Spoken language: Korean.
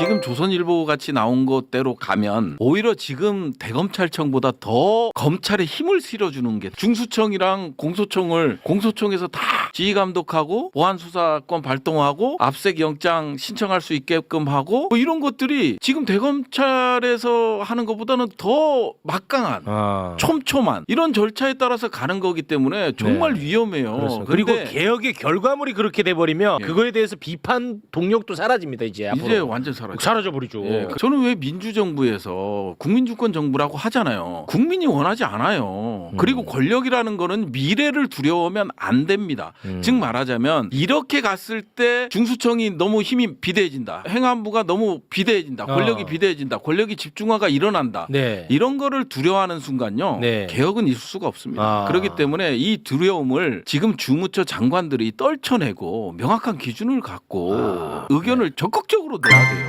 지금 조선일보 같이 나온 것대로 가면 오히려 지금 대검찰청보다 더 검찰에 힘을 실어주는 게 중수청이랑 공소청을 공소청에서 다 지휘 감독하고 보안 수사권 발동하고 압색 영장 신청할 수 있게끔 하고 뭐 이런 것들이 지금 대검찰에서 하는 것보다는 더 막강한 아. 촘촘한 이런 절차에 따라서 가는 거기 때문에 정말 네. 위험해요. 그렇습니다. 그리고 근데 개혁의 결과물이 그렇게 돼 버리면 예. 그거에 대해서 비판 동력도 사라집니다 이제 앞으로. 이제 완전 사라 져. 사라져 버리죠. 예, 저는 왜 민주정부에서 국민주권 정부라고 하잖아요. 국민이 원하지 않아요. 음. 그리고 권력이라는 거는 미래를 두려워하면 안 됩니다. 음. 즉 말하자면 이렇게 갔을 때 중수청이 너무 힘이 비대해진다. 행안부가 너무 비대해진다. 권력이 어. 비대해진다. 권력이 집중화가 일어난다. 네. 이런 거를 두려워하는 순간요. 네. 개혁은 있을 수가 없습니다. 아. 그렇기 때문에 이 두려움을 지금 주무처 장관들이 떨쳐내고 명확한 기준을 갖고 아, 의견을 적극적으로 내야 돼요.